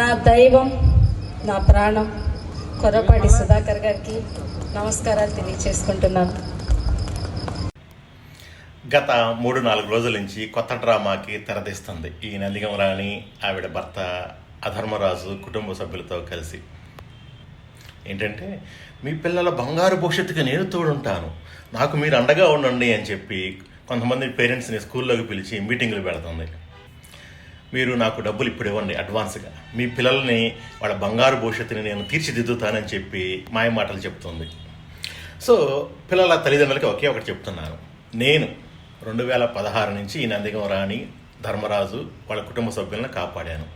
నా దైవం నా ప్రాణం కొర్రపాటి సుధాకర్ గారికి నమస్కారాలు తెలియచేసుకుంటున్నాను. గత మూడు నాలుగు రోజుల నుంచి కొత్త డ్రామాకి తెరదీస్తుంది. ఈ నందిగం రాణి ఆవిడ భర్త అధర్మరాజు కుటుంబ సభ్యులతో కలిసి. ఏంటంటే మీ పిల్లల బంగారు భవిష్యత్తుకి నేను తోడుంటాను. నాకు మీరు అండగా ఉండండి అని చెప్పి కొంతమంది పేరెంట్స్ని స్కూల్లోకి పిలిచి మీటింగులు పెడుతుంది. మీరు నాకు డబ్బులు ఇప్పుడు ఇవ్వండి అడ్వాన్స్గా మీ పిల్లల్ని వాళ్ళ బంగారు భవిష్యత్తుని నేను తీర్చిదిద్దుతానని చెప్పి మాయ మాటలు చెప్తుంది. సో పిల్లల తల్లిదండ్రులకి ఒకే ఒకటి చెప్తున్నాను. నేను రెండు వేల పదహారు నుంచి ఈ నందిగం రాణి ధర్మరాజు వాళ్ళ కుటుంబ సభ్యులను కాపాడాను.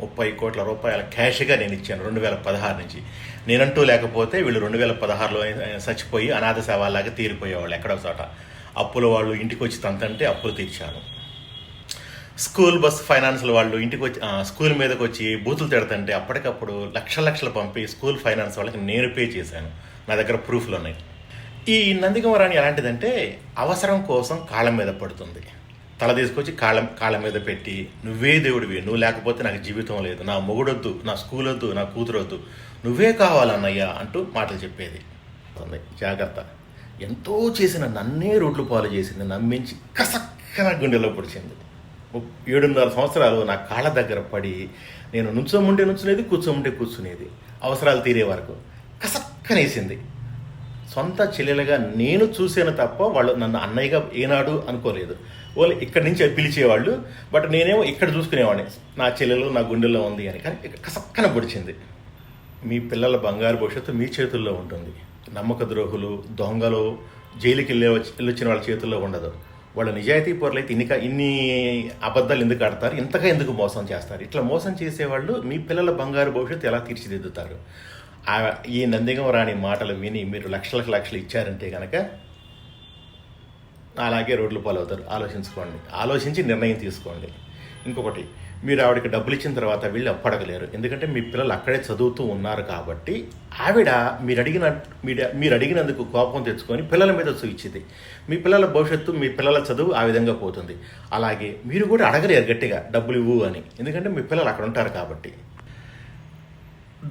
ముప్పై కోట్ల రూపాయల క్యాష్గా నేను ఇచ్చాను రెండు వేల పదహారు నుంచి. నేనంటూ లేకపోతే వీళ్ళు రెండు వేల పదహారులో చచ్చిపోయి అనాథ సేవలాగా తీరిపోయేవాళ్ళు ఎక్కడో చోట. అప్పుల వాళ్ళు ఇంటికి వచ్చి తంతంటే అప్పులు తీర్చాను స్కూల్ బస్ ఫైనాన్స్ల వాళ్ళు ఇంటికి వచ్చి స్కూల్ మీదకి వచ్చి బూతులు తిడతంటే అప్పటికప్పుడు లక్ష లక్షలు పంపి స్కూల్ ఫైనాన్స్ వాళ్ళకి నేను పే చేశాను. నా దగ్గర ప్రూఫ్లు ఉన్నాయి. ఈ నందికమరాణి ఎలాంటిదంటే అవసరం కోసం కాళ్ళ మీద పడుతుంది. తల తీసుకొచ్చి కాళ్ళ కాళ్ళ మీద పెట్టి నువ్వే దేవుడివి నువ్వు లేకపోతే నాకు జీవితం లేదు. నా మొగుడొద్దు నా స్కూల్ వద్దు నా కూతురొద్దు. నువ్వే కావాలన్నయ్యా అంటూ మాటలు చెప్పేది. జాగ్రత్త. ఎంతో చేసిన నన్నే రోడ్లు పాలు చేసింది నమ్మించి కసక్కన గుండెలో పొడిచింది. ఏడున్నర సంవత్సరాలు నా కాళ్ళ దగ్గర పడి నేను నుంచోముంటే నుంచునేది కూర్చోముంటే కూర్చునేది. అవసరాలు తీరే వరకు కసక్కనేసింది. సొంత చెల్లెలుగా నేను చూసాను తప్ప వాళ్ళు నన్ను అన్నయ్యగా ఏనాడు అనుకోలేదు. వాళ్ళు ఇక్కడి నుంచి పిలిచేవాళ్ళు బట్ నేనేమో ఇక్కడ చూసుకునేవాడిని. నా చెల్లెలు నా గుండెల్లో ఉంది అని. కానీ కసక్కన పొడిచింది. మీ పిల్లల బంగారు భవిష్యత్తు మీ చేతుల్లో ఉంటుంది. నమ్మక ద్రోహులు దొంగలు జైలుకి వెళ్ళే వెళ్ళొచ్చిన వాళ్ళ చేతుల్లో ఉండదు. వాళ్ళ నిజాయితీ పరులైతే ఇన్ని ఇన్ని అబద్ధాలు ఎందుకు ఆడతారు? ఇంతగా ఎందుకు మోసం చేస్తారు? ఇట్లా మోసం చేసేవాళ్ళు మీ పిల్లల బంగారు భవిష్యత్తు ఎలా తీర్చిదిద్దుతారు? ఈ నందిగం రాని మాటలు విని మీరు లక్షలకు లక్షలు ఇచ్చారంటే కనుక అలాగే రోడ్లు పాలవుతారు. ఆలోచించుకోండి. ఆలోచించి నిర్ణయం తీసుకోండి. ఇంకొకటి మీరు ఆవిడకి డబ్బులు ఇచ్చిన తర్వాత వీళ్ళు అప్పడగలేరు. ఎందుకంటే మీ పిల్లలు అక్కడే చదువుతూ ఉన్నారు కాబట్టి ఆవిడ మీరు అడిగిన మీరు అడిగినందుకు కోపం తెచ్చుకొని పిల్లల మీద చూయించింది మీ పిల్లల భవిష్యత్తు మీ పిల్లల చదువు ఆ విధంగా పోతుంది. అలాగే మీరు కూడా అడగలేరు గట్టిగా డబ్బులు ఇవ్వు అని. ఎందుకంటే మీ పిల్లలు అక్కడ ఉంటారు కాబట్టి.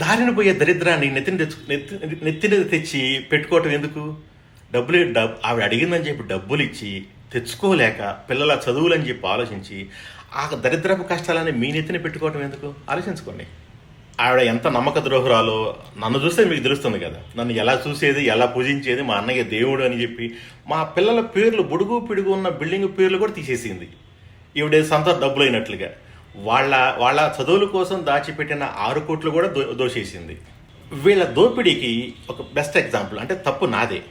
దారిన పోయే దరిద్రాన్ని నెత్తిని తెచ్చు నెత్తి నెత్తిని తెచ్చి పెట్టుకోవటం ఎందుకు? డబ్బులు డబ్బు ఆవిడ అడిగిందని చెప్పి డబ్బులు ఇచ్చి తెచ్చుకోలేక పిల్లల చదువులని చెప్పి ఆలోచించి ఆ దరిద్రపు కష్టాలని మీ నెత్తిన పెట్టుకోవటం ఎందుకు? ఆలోచించుకోండి. ఆవిడ ఎంత నమ్మక ద్రోహురాలో నన్ను చూస్తే మీకు తెలుస్తుంది కదా. నన్ను ఎలా చూసేది ఎలా పూజించేది మా అన్నయ్య దేవుడు అని చెప్పి మా పిల్లల పేర్లు బుడుగు పిడుగు ఉన్న బిల్డింగ్ పేర్లు కూడా తీసేసింది. ఈవిడ సొంత డబ్బులు అయినట్లుగా వాళ్ళ వాళ్ళ చదువుల కోసం దాచిపెట్టిన ఆరు కోట్లు కూడా దో దోషేసింది. వీళ్ళ దోపిడీకి ఒక బెస్ట్ ఎగ్జాంపుల్ అంటే తప్పు నాదే.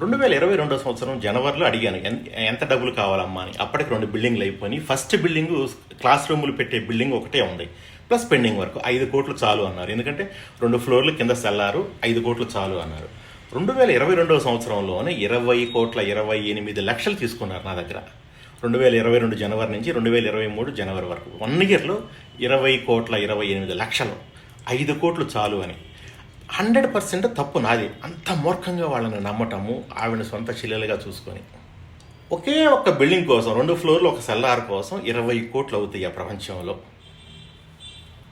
రెండు వేల ఇరవై రెండో సంవత్సరం జనవరిలో అడిగాను ఎంత డబ్బులు కావాలమ్మా అని. అప్పటికి రెండు బిల్డింగ్లు అయిపోయి ఫస్ట్ బిల్డింగ్ క్లాస్ రూములు పెట్టే బిల్డింగ్ ఒకటే ఉంది. ప్లస్ పెండింగ్ వరకు. ఐదు కోట్లు చాలు అన్నారు. ఎందుకంటే రెండు ఫ్లోర్లు కింద సెల్లారు ఐదు కోట్లు చాలు అన్నారు. రెండు వేల ఇరవై రెండవ సంవత్సరంలోనే ఇరవై కోట్ల ఇరవై ఎనిమిది లక్షలు తీసుకున్నారు నా దగ్గర. రెండు వేల ఇరవై రెండు జనవరి నుంచి రెండు వేల ఇరవై మూడు జనవరి వరకు. వన్ ఇయర్లో ఇరవై కోట్ల ఇరవై ఎనిమిది లక్షలు. ఐదు కోట్లు చాలు అని. హండ్రెడ్ పర్సెంట్ తప్పు నాది. అంత మూర్ఖంగా వాళ్ళని నమ్మటము ఆవిడ సొంత చెల్లెలుగా చూసుకొని. ఒకే ఒక్క బిల్డింగ్ కోసం రెండు ఫ్లోర్లు ఒక సెల్లార్ కోసం ఇరవై కోట్లు అవుతాయి ఆ ప్రపంచంలో.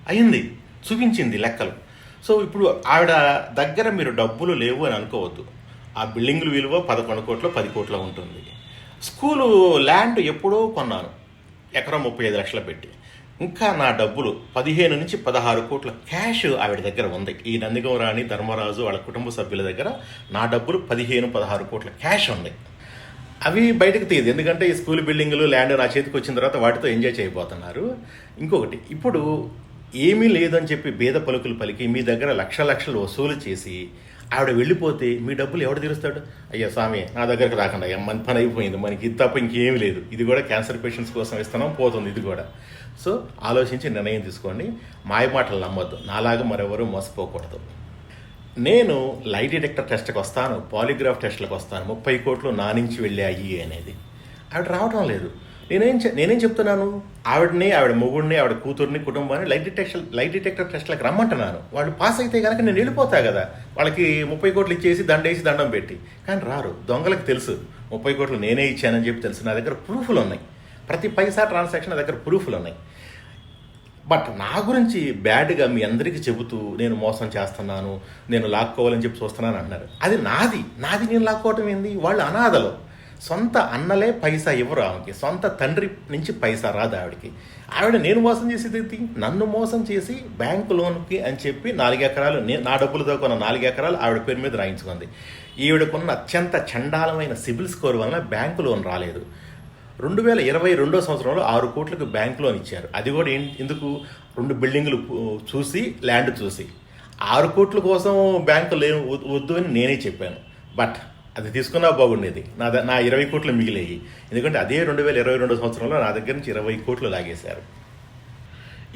అయింది. చూపించింది లెక్కలు. సో ఇప్పుడు ఆవిడ దగ్గర మీరు డబ్బులు లేవు అని అనుకోవద్దు. ఆ బిల్డింగుల విలువ పదకొండు కోట్ల పది కోట్ల ఉంటుంది. స్కూలు ల్యాండ్ ఎప్పుడో కొన్నాను. ఎకరం ముప్పై ఐదు లక్షలు పెట్టి. ఇంకా నా డబ్బులు పదిహేను నుంచి పదహారు కోట్ల క్యాష్ ఆవిడ దగ్గర ఉంది. ఈ నందిగం రాణి ధర్మరాజు వాళ్ళ కుటుంబ సభ్యుల దగ్గర నా డబ్బులు పదిహేను పదహారు కోట్ల క్యాష్ ఉంది. అవి బయటకు తీయదు. ఎందుకంటే ఈ స్కూల్ బిల్డింగులు ల్యాండ్ నా చేతికి వచ్చిన తర్వాత వాటితో ఎంజాయ్ చేయబోతున్నారు. ఇంకొకటి ఇప్పుడు ఏమీ లేదని చెప్పి భేద పలుకులు పలికి మీ దగ్గర లక్ష లక్షలు వసూలు చేసి ఆవిడ వెళ్ళిపోతే మీ డబ్బులు ఎవడు తీరుస్తాడు? అయ్యా స్వామి నా దగ్గరకు రాకుండా అయ్యా. మన పని అయిపోయింది. మనకి ఇది తప్ప ఇంకేమీ లేదు. ఇది కూడా క్యాన్సర్ పేషెంట్స్ కోసం ఇస్తున్నాం. పోతుంది ఇది కూడా. సో ఆలోచించి నిర్ణయం తీసుకోండి. మాయ మాటలు నమ్మొద్దు. నాలాగా మరెవరూ మోసపోకూడదు. నేను లై డిటెక్టర్ టెస్ట్కి వస్తాను. పాలిగ్రాఫ్ టెస్ట్లకు వస్తాను. ముప్పై కోట్లు నా నుంచి వెళ్ళాయి అనేది. ఆవిడ రావడం లేదు. నేనేం నేనేం చెప్తున్నాను? ఆవిడని ఆవిడ మొగుడిని ఆవిడ కూతుర్ని కుటుంబాన్ని లైట్ డిటెక్షన్ లైట్ డిటెక్టర్ టెస్ట్లకు రమ్మంటున్నాను. వాళ్ళు పాస్ అయితే కనుక నేను వెళ్ళిపోతా కదా. వాళ్ళకి ముప్పై కోట్లు ఇచ్చేసి దండేసి దండం పెట్టి. కానీ రారు. దొంగలకు తెలుసు. ముప్పై కోట్లు నేనే ఇచ్చానని చెప్పి తెలుసు. నా దగ్గర ప్రూఫ్లు ఉన్నాయి. ప్రతి పైసా ట్రాన్సాక్షన్ దగ్గర ప్రూఫ్లు ఉన్నాయి బట్ నా గురించి బ్యాడ్గా మీ అందరికీ చెబుతూ నేను మోసం చేస్తున్నాను నేను లాక్కోవాలని చెప్పి చూస్తున్నాను అంటున్నారు. అది నాది. నాది నేను లాక్కోవటం ఏంది? వాళ్ళు అనాథలు. సొంత అన్నలే పైసా ఇవ్వరు ఆమెకి. సొంత తండ్రి నుంచి పైసా రాదు ఆవిడకి. ఆవిడ నేను మోసం చేసేది నన్ను మోసం చేసి బ్యాంకు లోన్కి అని చెప్పి నాలుగు ఎకరాలు నేను నా డబ్బులతో కొన్న నాలుగు ఎకరాలు ఆవిడ పేరు మీద రాయించుకుంది. ఈవిడకున్న అత్యంత చండాలమైన సిబిల్ స్కోర్ వలన బ్యాంకు లోన్ రాలేదు. రెండు వేల ఇరవై రెండో సంవత్సరంలో ఆరు కోట్లకు బ్యాంక్ లోన్ ఇచ్చారు. అది కూడా ఎందుకు? రెండు బిల్డింగులు చూసి ల్యాండ్ చూసి. ఆరు కోట్ల కోసం బ్యాంకు లే వద్దు అని నేనే చెప్పాను. బట్ అది తీసుకున్నా బాగుండేది. నా ద- నా ఇరవై కోట్లు మిగిలేయి. ఎందుకంటే అదే రెండు వేల ఇరవై రెండో సంవత్సరంలో నా దగ్గర నుంచి ఇరవై కోట్లు లాగేశారు.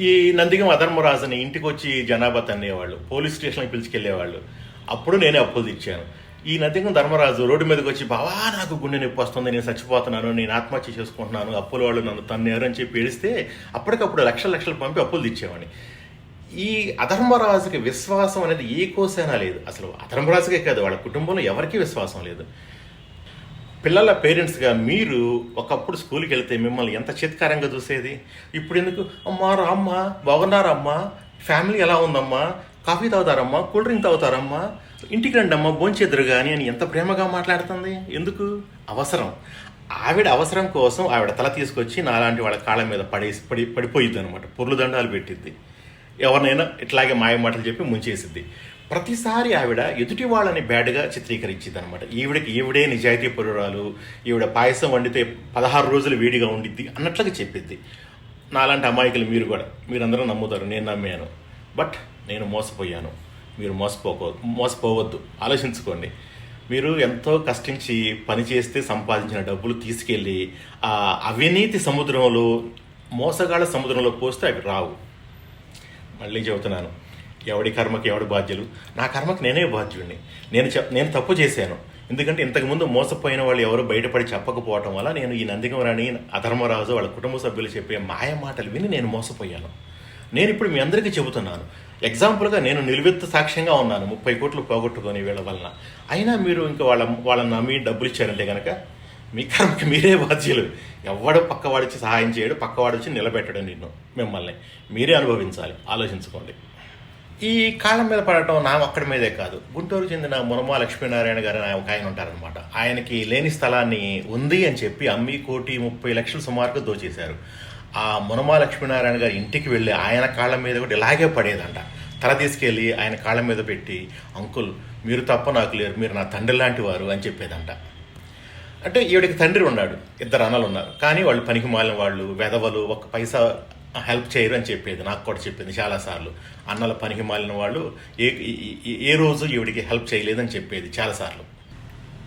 ఈ నందిగం అధర్మరాజుని ఇంటికి వచ్చి జనాభా తన్నేవాళ్ళు పోలీస్ స్టేషన్కి పిలిచికెళ్ళేవాళ్ళు. అప్పుడు నేనే అప్పులు తెచ్చాను ఈ నందిగం ధర్మరాజు రోడ్డు మీదకి వచ్చి బావా నాకు గుండె నొప్పి వస్తుంది నేను చచ్చిపోతున్నాను నేను ఆత్మహత్య చేసుకుంటున్నాను అప్పుల వాళ్ళు నన్ను తన్నారు అని చెప్పి ఏడిస్తే అప్పటికప్పుడు లక్షల లక్షలు పంపి అప్పులు తెచ్చేవాడిని ఈ అధర్మరాజుకి విశ్వాసం అనేది ఏ కోసైనా లేదు. అసలు అధర్మరాజుకే కాదు వాళ్ళ కుటుంబంలో ఎవరికీ విశ్వాసం లేదు. పిల్లల పేరెంట్స్గా మీరు ఒకప్పుడు స్కూల్కి వెళ్తే మిమ్మల్ని ఎంత చిత్కారంగా చూసేది? ఇప్పుడు ఎందుకు? అమ్మా రామ్మా బాగున్నారమ్మా ఫ్యామిలీ ఎలా ఉందమ్మా కాఫీ తాగుతారమ్మా కూల్ డ్రింక్ తాగుతారమ్మా ఇంటికి రండి అమ్మ భోంచేద్దరు కానీ అని ఎంత ప్రేమగా మాట్లాడుతుంది? ఎందుకు? అవసరం. ఆవిడ అవసరం కోసం ఆవిడ తల తీసుకొచ్చి నాలాంటి వాళ్ళ కాళ్ళ మీద పడేసి పడి పడిపోయిద్ది అనమాట పొర్లు దండాలు పెట్టిద్ది. ఎవరినైనా ఇట్లాగే మాయ మాటలు చెప్పి ముంచేసిద్ది. ప్రతిసారి ఆవిడ ఎదుటి వాళ్ళని బ్యాడ్గా చిత్రీకరించింది అనమాట ఈవిడకి ఈవిడే నిజాయితీ పరురాలు ఈవిడ పాయసం వండితే పదహారు రోజులు వేడిగా ఉండిద్ది అన్నట్లుగా చెప్పిద్ది. నాలాంటి అమాయకులు మీరు కూడా మీరందరూ నమ్ముతారు నేను నమ్మాను. బట్ నేను మోసపోయాను. మీరు మోసపోకో మోసపోవద్దు. ఆలోచించుకోండి. మీరు ఎంతో కష్టించి పని చేస్తే సంపాదించిన డబ్బులు తీసుకెళ్ళి ఆ అవినీతి సముద్రంలో మోసగాళ్ళ సముద్రంలో పోస్తే అవి రావు. మళ్ళీ చెబుతున్నాను. ఎవడి కర్మకి ఎవడి బాధ్యులు? నా కర్మకి నేనే బాధ్యుడిని. నేను చెప్ నేను తప్పు చేశాను. ఎందుకంటే ఇంతకుముందు మోసపోయిన వాళ్ళు ఎవరు బయటపడి చెప్పకపోవటం వల్ల నేను ఈ నందిగమరాణి అధర్మరాజు వాళ్ళ కుటుంబ సభ్యులు చెప్పే మాయ మాటలు విని నేను మోసపోయాను. నేను ఇప్పుడు మీ అందరికీ చెబుతున్నాను. ఎగ్జాంపుల్గా నేను నిలువెత్తు సాక్ష్యంగా ఉన్నాను. ముప్పై కోట్లు పోగొట్టుకొని వీళ్ళ వలన. అయినా మీరు ఇంకా వాళ్ళ వాళ్ళని నమ్మి డబ్బులు ఇచ్చారంటే కనుక మీ కర్మకి మీరే బాధ్యులు. ఎవడు పక్కవాడిచ్చి సహాయం చేయడు పక్కవాడు వచ్చి నిలబెట్టడం నిన్ను మిమ్మల్ని. మీరే అనుభవించాలి. ఆలోచించుకోండి. ఈ కాలం మీద పడటం నా ఒక్కడి మీదే కాదు. గుంటూరు చెందిన మునమా లక్ష్మీనారాయణ గారు ఒక ఆయన ఉంటారనమాట ఆయనకి లేని స్థలాన్ని ఉంది అని చెప్పి అమ్మి కోటి ముప్పై లక్షలు సుమారుగా దోచేశారు. ఆ మునమా లక్ష్మీనారాయణ గారి ఇంటికి వెళ్ళి ఆయన కాళ్ళ మీద కూడా ఇలాగే పడేదంట. తల తీసుకెళ్ళి ఆయన కాళ్ళ మీద పెట్టి అంకుల్ మీరు తప్ప నాకు లేరు మీరు నా తండ్రి లాంటి వారు అని చెప్పేదంట. అంటే ఈవిడికి తండ్రి ఉన్నాడు ఇద్దరు అన్నలు ఉన్నారు. కానీ వాళ్ళు పనికి మాలిన వాళ్ళు వెధవలు ఒక పైసా హెల్ప్ చేయరు అని చెప్పేది నాకు కూడా చెప్పింది చాలాసార్లు అన్నల పనికి మాలిన వాళ్ళు ఏ ఏ- ఏ రోజు ఈవిడికి హెల్ప్ చేయలేదని చెప్పేది చాలాసార్లు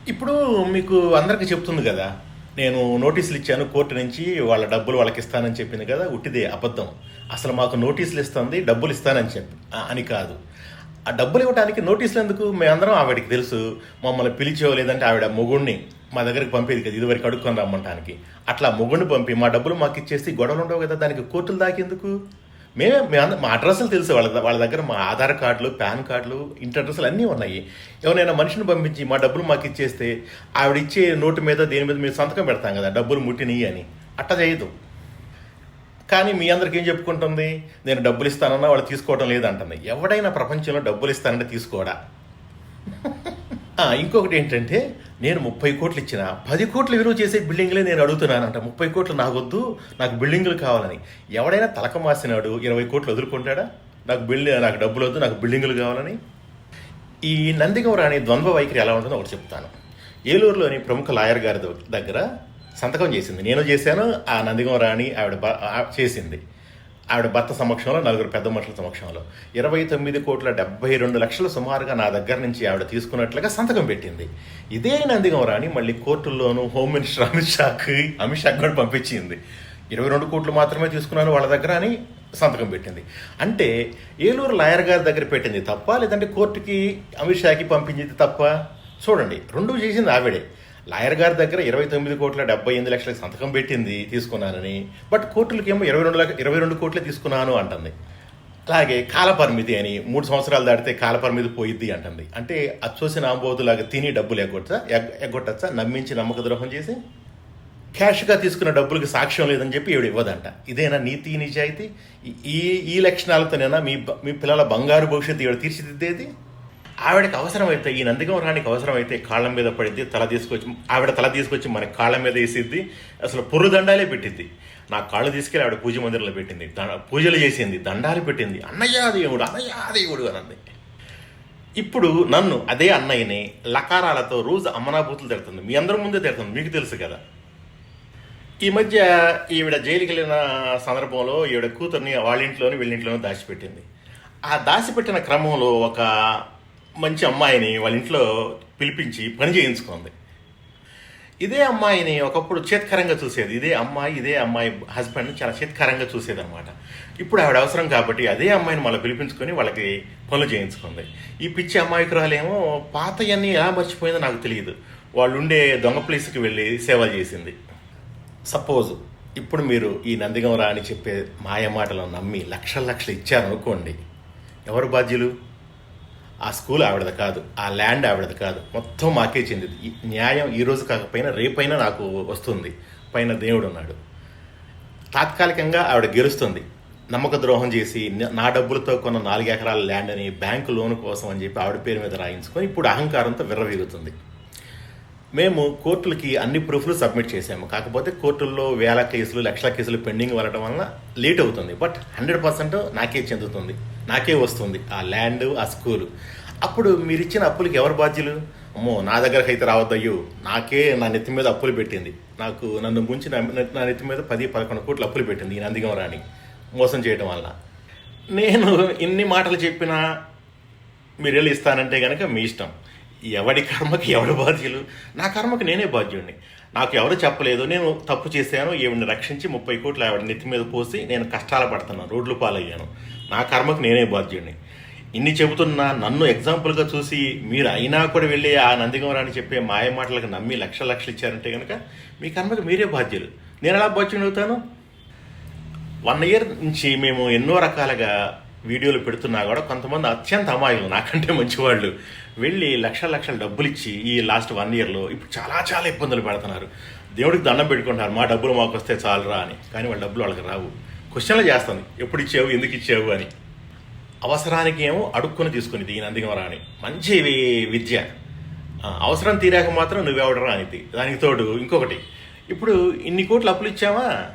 ఇప్పుడు మీకు అందరికీ చెప్తుంది కదా నేను నోటీసులు ఇచ్చాను కోర్టు నుంచి వాళ్ళ డబ్బులు వాళ్ళకి ఇస్తానని చెప్పింది కదా ఉట్టిదే అబద్ధం. అసలు మాకు నోటీసులు ఇస్తుంది డబ్బులు ఇస్తానని చెప్పి. అని కాదు. ఆ డబ్బులు ఇవ్వడానికి నోటీసులు ఎందుకు? మేమందరం ఆవిడకి తెలుసు. మమ్మల్ని పిలిచేవో లేదంటే ఆవిడ మొగుడిని మా దగ్గరికి పంపేది కదా ఇదివరకు అడుక్కొని రమ్మంటానికి. అట్లా మొగుడిని పంపి మా డబ్బులు మాకు ఇచ్చేసి గొడవలు ఉండవు కదా దానికి కోర్టులు దాకేందుకు? మేమే మేము మా అడ్రస్లు తెలుసు వాళ్ళ వాళ్ళ దగ్గర మా ఆధార్ కార్డులు పాన్ కార్డులు ఇంటి అడ్రస్లు అన్నీ ఉన్నాయి. ఎవరైనా మనిషిని పంపించి మా డబ్బులు మాకు ఇచ్చేస్తే ఆవిడ ఇచ్చే నోటు మీద దేని మీద మీరు సంతకం పెడతాం కదా డబ్బులు ముట్టినవి అని. అట్ట చేయదు. కానీ మీ అందరికి ఏం చెప్పుకుంటుంది? నేను డబ్బులు ఇస్తానన్నా వాళ్ళు తీసుకోవడం లేదంటుంది. ఎవడైనా ప్రపంచంలో డబ్బులు ఇస్తానంటే తీసుకోడా? ఇంకొకటి ఏంటంటే నేను ముప్పై కోట్లు ఇచ్చిన పది కోట్లు విలువ చేసే బిల్డింగ్లే నేను అడుగుతున్నానంట. ముప్పై కోట్లు నాకొద్దు నాకు బిల్డింగులు కావాలని. ఎవడైనా తలక మాసినాడు ఇరవై కోట్లు వదులుకుంటాడా? నాకు బిల్డింగ్ నాకు డబ్బులు వద్దు నాకు బిల్డింగులు కావాలని. ఈ నందిగం రాణి ద్వంద్వ వైఖరి ఎలా ఉంటుందో ఒకటి చెప్తాను. ఏలూరులోని ప్రముఖ లాయర్ గారి దగ్గర సంతకం చేసింది. నేను చేశాను ఆ నందిగం రాణి ఆవిడ చేసింది. ఆవిడ భర్త సమక్షంలో నలుగురు పెద్ద మనుషుల సమక్షంలో. ఇరవై తొమ్మిది కోట్ల డెబ్బై రెండు లక్షలు సుమారుగా నా దగ్గర నుంచి ఆవిడ తీసుకున్నట్లుగా సంతకం పెట్టింది. ఇదే నందిగం రాణి మళ్ళీ కోర్టుల్లోనూ హోమ్ మినిస్టర్ అమిత్ షాకి అమిత్ షాకి కూడా పంపించింది. ఇరవై రెండు కోట్లు మాత్రమే తీసుకున్నాను వాళ్ళ దగ్గర అని సంతకం పెట్టింది. అంటే ఏలూరు లాయర్ గారి దగ్గర పెట్టింది తప్ప లేదంటే కోర్టుకి అమిత్ షాకి పంపించింది తప్ప? చూడండి రెండు చేసింది ఆవిడే. లాయర్ గారి దగ్గర ఇరవై తొమ్మిది కోట్ల డెబ్బై ఎనిమిది లక్షలకి సంతకం పెట్టింది తీసుకున్నానని. బట్ కోర్టులకేమో ఇరవై రెండు లక్ష ఇరవై రెండు కోట్లే తీసుకున్నాను అంటుంది. అలాగే కాలపరిమితి అని మూడు సంవత్సరాలు దాటితే కాలపరిమితి పోయిద్ది అంటుంది. అంటే అచ్చోసిన ఆంబోతులాగా తిని డబ్బులు ఎగ్గొట్టా ఎగ్గొట్టచ్చా? నమ్మించి నమ్మక ద్రోహం చేసి? క్యాష్గా తీసుకున్న డబ్బులకి సాక్ష్యం లేదని చెప్పి ఇవిడ ఇవ్వదంట. ఇదేనా నీతి నిజాయితీ? ఈ- ఈ ఈ మీ మీ పిల్లల బంగారు భవిష్యత్తు ఈవిడ తీర్చిదిద్దేది? ఆవిడకి అవసరమైతే ఈ నందిగం రానికి అవసరమైతే కాళ్ళ మీద పడిద్ది తల తీసుకొచ్చి ఆవిడ తల తీసుకొచ్చి మన కాళ్ళ మీద వేసిద్ది. అసలు పుర్రు దండాలే పెట్టిద్ది. నా కాళ్ళు తీసుకెళ్ళి ఆవిడ పూజ మందిరంలో పెట్టింది. పూజలు చేసింది దండాలు పెట్టింది. అన్నయ్య దేవుడు అన్నయ్య దేవుడు అనంది. ఇప్పుడు నన్ను అదే అన్నయ్యని లకారాలతో రోజు అమ్మనాభూతులు తిడుతుంది. మీ అందరి ముందే తిడుతుంది మీకు తెలుసు కదా. ఈ మధ్య ఈవిడ జైలుకి వెళ్ళిన సందర్భంలో ఈవిడ కూతుర్ని వాళ్ళ ఇంట్లోని వీళ్ళ ఇంట్లోనే దాచిపెట్టింది. ఆ దాచిపెట్టిన క్రమంలో ఒక మంచి అమ్మాయిని వాళ్ళ ఇంట్లో పిలిపించి పని చేయించుకుంది. ఇదే అమ్మాయిని ఒకప్పుడు చేత్కరంగా చూసేది. ఇదే అమ్మాయి ఇదే అమ్మాయి హస్బెండ్ని చాలా చేత్కరంగా చూసేది అనమాట ఇప్పుడు ఆవిడ అవసరం కాబట్టి అదే అమ్మాయిని మళ్ళీ పిలిపించుకొని వాళ్ళకి పనులు చేయించుకుంది. ఈ పిచ్చి అమ్మాయి అమ్మాయికురాలేమో పాతయన్నీ ఎలా మర్చిపోయిందో నాకు తెలియదు. వాళ్ళు ఉండే దొంగ ప్లేస్కి వెళ్ళి సేవలు చేసింది. సపోజ్ ఇప్పుడు మీరు ఈ నందిగం రా అని చెప్పే మాయ మాటలు నమ్మి లక్షల లక్షలు ఇచ్చారనుకోండి. ఎవరు బాధ్యులు? ఆ స్కూల్ ఆవిడది కాదు ఆ ల్యాండ్ ఆవిడది కాదు. మొత్తం మాకే చెందింది. ఈ న్యాయం ఈ రోజు కాకపోయినా రేపైనా నాకు వస్తుంది. పైన దేవుడు ఉన్నాడు తాత్కాలికంగా ఆవిడ గెలుస్తుంది. నమ్మక ద్రోహం చేసి నా డబ్బులతో కొన్న నాలుగు ఎకరాల ల్యాండ్ అని బ్యాంకు లోన్ కోసం అని చెప్పి ఆవిడ పేరు మీద రాయించుకొని ఇప్పుడు అహంకారంతో విర్రవీగుతుంది. మేము కోర్టులకి అన్ని ప్రూఫ్లు సబ్మిట్ చేసాము కాకపోతే కోర్టుల్లో వేల కేసులు లక్షల కేసులు పెండింగ్ వెళ్ళడం వలన లేట్ అవుతుంది. బట్ హండ్రెడ్ పర్సెంట్ నాకే చెందుతుంది. నాకే వస్తుంది ఆ ల్యాండ్ ఆ స్కూలు. అప్పుడు మీరు ఇచ్చిన అప్పులకి ఎవరు బాధ్యులు? అమ్మో నా దగ్గరకు అయితే రావద్దయ్యో. నాకే నా నెత్తి మీద అప్పులు పెట్టింది. నాకు నన్ను ముంచి నా నా నెత్తి మీద పది పదకొండు కోట్లు అప్పులు పెట్టింది ఈ నందిగం రాణి మోసం చేయడం వల్ల నేను ఇన్ని మాటలు చెప్పినా మీరు వెళ్ళి ఇస్తానంటే కనుక మీ ఇష్టం. ఎవడి కర్మకి ఎవడు బాధ్యులు? నా కర్మకి నేనే బాధ్యుడిని. నాకు ఎవరు చెప్పలేదు నేను తప్పు చేశాను ఈవిడిని రక్షించి ముప్పై కోట్లు ఆవిడ నెత్తి మీద పోసి నేను కష్టాలు పడుతున్నాను రోడ్లు పాలయ్యాను. నా కర్మకి నేనే బాధ్యుడిని. ఇన్ని చెబుతున్నా నన్ను ఎగ్జాంపుల్గా చూసి మీరు అయినా కూడా వెళ్ళి ఆ నందిగం చెప్పే మాయ మాటలకు నమ్మి లక్షల లక్షలు ఇచ్చారంటే కనుక మీ కర్మకి మీరే బాధ్యులు. నేను ఎలా బాధ్యుని అవుతాను? వన్ ఇయర్ నుంచి మేము ఎన్నో రకాలుగా వీడియోలు పెడుతున్నా కూడా కొంతమంది అత్యంత అమాయకులు నాకంటే మంచివాళ్ళు. వెళ్ళి లక్షల లక్షల డబ్బులు ఇచ్చి ఈ లాస్ట్ వన్ ఇయర్లో ఇప్పుడు చాలా చాలా ఇబ్బందులు పెడుతున్నారు. దేవుడికి దండం పెట్టుకుంటారు మా డబ్బులు మాకు వస్తే చాలురా అని. కానీ వాళ్ళ డబ్బులు వాళ్ళకి రావు. క్వశ్చన్లు చేస్తాను. ఎప్పుడు ఇచ్చావు? ఎందుకు ఇచ్చావు? అని. అవసరానికి ఏమో అడుక్కుని తీసుకుని దీని నందిగమరా అని. మంచి విద్య. అవసరం తీరాక మాత్రం నువ్వెవడరా అనేది దానికి తోడు ఇంకొకటి. ఇప్పుడు ఇన్ని కోట్లు అప్పులు ఇచ్చావా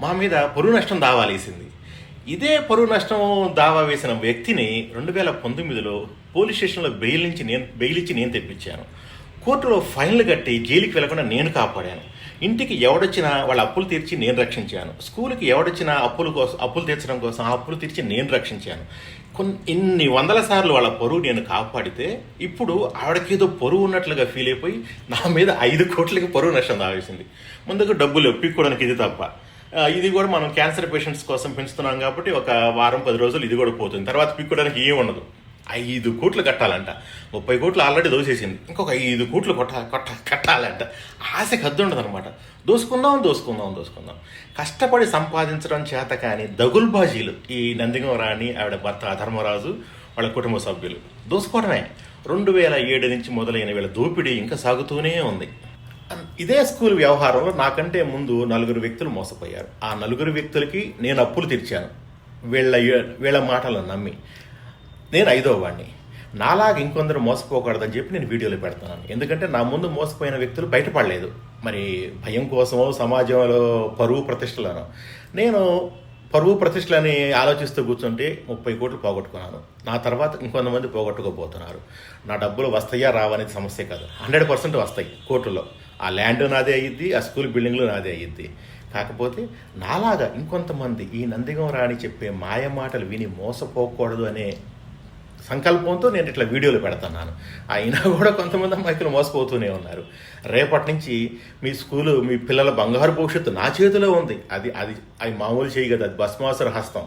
మా మీద పొరుగు నష్టం దావాలేసింది. ఇదే పరువు నష్టం దావా వేసిన వ్యక్తిని రెండు వేల పంతొమ్మిదిలో పోలీస్ స్టేషన్లో బెయిల్ నుంచి నేను బెయిల్ ఇచ్చి నేను తెప్పించాను. కోర్టులో ఫైన్లు కట్టి జైలుకి వెళ్ళకుండా నేను కాపాడాను. ఇంటికి ఎవడొచ్చినా వాళ్ళ అప్పులు తీర్చి నేను రక్షించాను. స్కూల్కి ఎవడొచ్చినా అప్పుల కోసం అప్పులు తీర్చడం కోసం ఆ అప్పులు తీర్చి నేను రక్షించాను. కొన్ని ఇన్ని వందల సార్లు వాళ్ళ పరువు నేను కాపాడితే ఇప్పుడు ఆవిడకేదో పరువు ఉన్నట్లుగా ఫీల్ అయిపోయి నా మీద ఐదు కోట్లకి పరువు నష్టం దావేసింది. ముందుకు డబ్బులు ఒప్పించుకోవడానికి ఇది తప్ప. ఇది కూడా మనం క్యాన్సర్ పేషెంట్స్ కోసం పెంచుతున్నాం కాబట్టి ఒక వారం పది రోజులు ఇది కూడా పోతుంది. తర్వాత పిక్కోవడానికి ఏం ఉండదు. ఐదు కోట్లు కట్టాలంట. ముప్పై కోట్లు ఆల్రెడీ దోసేసింది. ఇంకొక ఐదు కోట్లు కొట్ట కొట్ట కట్టాలంట. ఆశకి హద్దు ఉండదు అనమాట దోసుకుందాం దోసుకుందాం దోసుకుందాం. కష్టపడి సంపాదించడం చేత కానీ దగుల్బాజీలు ఈ నందిగం రాణి ఆవిడ భర్త ధర్మరాజు వాళ్ళ కుటుంబ సభ్యులు. దోసుకోవడమే. రెండు వేల ఏడు నుంచి మొదలైన వీళ్ళ దోపిడీ ఇంకా సాగుతూనే ఉంది. ఇదే స్కూల్ వ్యవహారంలో నాకంటే ముందు నలుగురు వ్యక్తులు మోసపోయారు. ఆ నలుగురు వ్యక్తులకి నేను అప్పులు తీర్చాను. వీళ్ళ వీళ్ళ మాటలను నమ్మి. నేను ఐదో వాడిని నాలాగా ఇంకొందరు మోసపోకూడదని చెప్పి నేను వీడియోలో పెడుతున్నాను ఎందుకంటే నా ముందు మోసపోయిన వ్యక్తులు బయటపడలేదు. మరి భయం కోసమో సమాజంలో పరువు ప్రతిష్టలను. నేను పరువు ప్రతిష్టలని ఆలోచిస్తూ కూర్చుంటే ముప్పై కోట్లు పోగొట్టుకున్నాను. నా తర్వాత ఇంకొంతమంది పోగొట్టుకోబోతున్నారు. నా డబ్బులు వస్తాయా రావనేది సమస్య కాదు. హండ్రెడ్ పర్సెంట్ వస్తాయి కోర్టులో ఆ ల్యాండ్ నాదే అయ్యిద్ది ఆ స్కూల్ బిల్డింగ్లు నాదే అయ్యిద్ది కాకపోతే నాలాగా ఇంకొంతమంది ఈ నందిగం రాణి చెప్పే మాయ మాటలు విని మోసపోకూడదు అనే సంకల్పంతో నేను ఇట్లా వీడియోలు పెడుతున్నాను. అయినా కూడా కొంతమంది అమ్మాయిలు మోసపోతూనే ఉన్నారు. రేపటి నుంచి మీ స్కూలు మీ పిల్లల బంగారు భవిష్యత్తు నా చేతిలో ఉంది. అది అది అది మామూలు చేయి కదా అది భస్మాసుర హస్తం.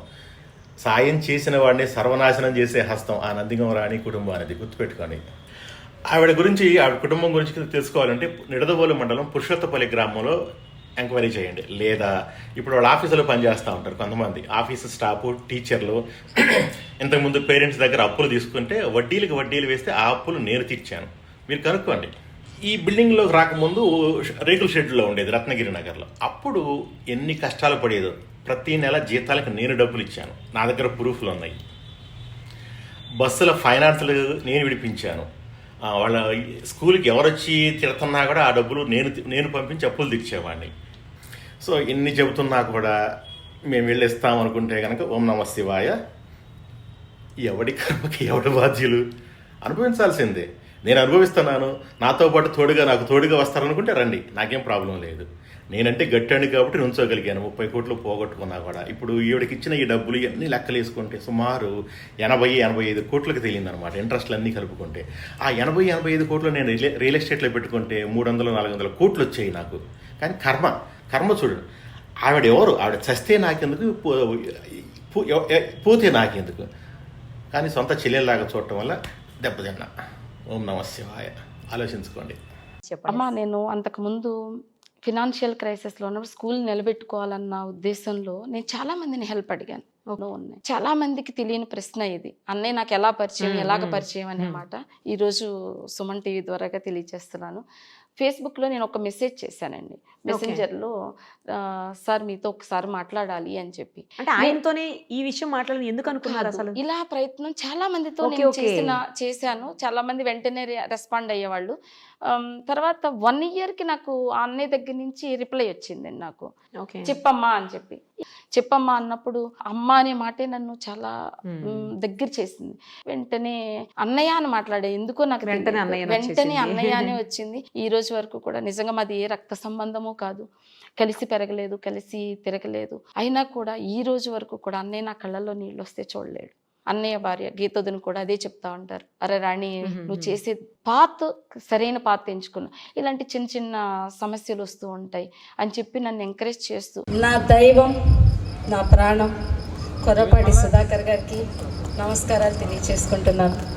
సాయం చేసిన వాడిని సర్వనాశనం చేసే హస్తం ఆ నందిగం రాణి కుటుంబం అనేది ఆవిడ గురించి ఆవిడ కుటుంబం గురించి తెలుసుకోవాలంటే నిడదవోలు మండలం పురుషోత్తపల్లి గ్రామంలో ఎంక్వైరీ చేయండి. లేదా ఇప్పుడు వాళ్ళ ఆఫీసులో పనిచేస్తూ ఉంటారు కొంతమంది. ఆఫీస్ స్టాఫ్ టీచర్లు. ఇంతకుముందు పేరెంట్స్ దగ్గర అప్పులు తీసుకుంటే వడ్డీలకు వడ్డీలు వేస్తే ఆ అప్పులు నేను తీర్చాను. మీరు కనుక్కోండి. ఈ బిల్డింగ్లోకి రాకముందు రేకుల షెడ్లో ఉండేది రత్నగిరి నగర్లో. అప్పుడు ఎన్ని కష్టాలు పడేదో ప్రతి నెల జీతాలకు నేను డబ్బులు ఇచ్చాను. నా దగ్గర ప్రూఫ్లు ఉన్నాయి. బస్సుల ఫైనాన్స్లు నేను విడిపించాను. వాళ్ళ స్కూల్కి ఎవరొచ్చి తిడుతున్నా కూడా ఆ డబ్బులు నేను నేను పంపించి అప్పులు తెచ్చేవాడిని సో ఎన్ని చెబుతున్నా కూడా మేము వెళ్ళిస్తాం అనుకుంటే కనుక ఓం నమ శివాయ. ఎవడి కర్మకి ఎవడి బాధ్యులు? అనుభవించాల్సిందే. నేను అనుభవిస్తున్నాను. నాతో పాటు తోడుగా నాకు తోడుగా వస్తారనుకుంటే రండి. నాకేం ప్రాబ్లం లేదు. నేనంటే గట్టాను కాబట్టి నుంచోగలిగాను ముప్పై కోట్లు పోగొట్టుకున్నా కూడా. ఇప్పుడు ఈవిడికి ఇచ్చిన ఈ డబ్బులు ఇవన్నీ లెక్కలు వేసుకుంటే సుమారు ఎనభై ఎనభై ఐదు కోట్లకు తెలియదన్నమాట ఇంట్రెస్ట్లు అన్నీ కలుపుకుంటే. ఆ ఎనభై ఎనభై ఐదు కోట్లు నేను రియల్ రియల్ ఎస్టేట్లో పెట్టుకుంటే మూడు వందలు నాలుగు వందల కోట్లు వచ్చాయి నాకు. కానీ కర్మ కర్మ చూడు. ఆవిడ ఎవరు ఆవిడ చస్తే నాకెందుకు? పోతే నాకెందుకు? కానీ సొంత చెల్లెల్లాగా చూడటం వల్ల దెబ్బతిన్నా ఓం నమ శివాయ. ఆలోచించుకోండి. అమ్మా నేను అంతకుముందు ఫినాన్షియల్ క్రైసిస్లో ఉన్నప్పుడు స్కూల్ నిలబెట్టుకోవాలన్న ఉద్దేశంలో నేను చాలా మందిని హెల్ప్ అడిగాను. ఉన్నాయి. చాలా మందికి తెలియని ప్రశ్న ఇది. అన్నయ్య నాకు ఎలా పరిచయం? ఎలాగ పరిచయం? అనే. మాట ఈరోజు సుమన్ టీవీ ద్వారాగా తెలియజేస్తున్నాను. ఫేస్బుక్లో నేను ఒక మెసేజ్ చేశానండి. మెసెంజర్లో సార్ మీతో ఒకసారి మాట్లాడాలి అని చెప్పి. అంటే ఆయనతోనే ఈ విషయం మాట్లాడాలని ఎందుకు అనుకున్నారు. అసలు? ఇలా ప్రయత్నం చాలా మందితో నేను. చేసిన చేశాను. చాలా మంది వెంటనే రెస్పాండ్ అయ్యేవాళ్ళు. తర్వాత వన్ ఇయర్కి నాకు ఆ అన్నయ్య దగ్గర నుంచి రిప్లై వచ్చిందండి నాకు. చెప్పమ్మా అని చెప్పి. చెప్పమ్మా అన్నప్పుడు అమ్మ అనే మాటే నన్ను చాలా దగ్గర చేసింది. వెంటనే అన్నయ్య అని మాట్లాడే ఎందుకో నాకు వెంటనే. అన్నయ్య అనే వచ్చింది. ఈ రోజు వరకు కూడా నిజంగా మాది ఏ రక్త సంబంధము కాదు. కలిసి పెరగలేదు కలిసి తిరగలేదు. అయినా కూడా ఈ రోజు వరకు కూడా అన్నయ్య నా కళ్ళల్లో నీళ్ళు వస్తే చూడలేడు. అన్నయ్య భార్య గీతోదని కూడా అదే చెప్తా ఉంటారు. అరే రాణి. నువ్వు చేసే పాత్ సరైన పాత్ ఎంచుకున్నా ఇలాంటి చిన్న చిన్న సమస్యలు వస్తూ ఉంటాయి. అని చెప్పి నన్ను ఎంకరేజ్ చేస్తూ నా దైవం నా ప్రాణం కొర్రపాటి సుధాకర్ గారికి నమస్కారాలు తెలియచేసుకుంటున్నాను.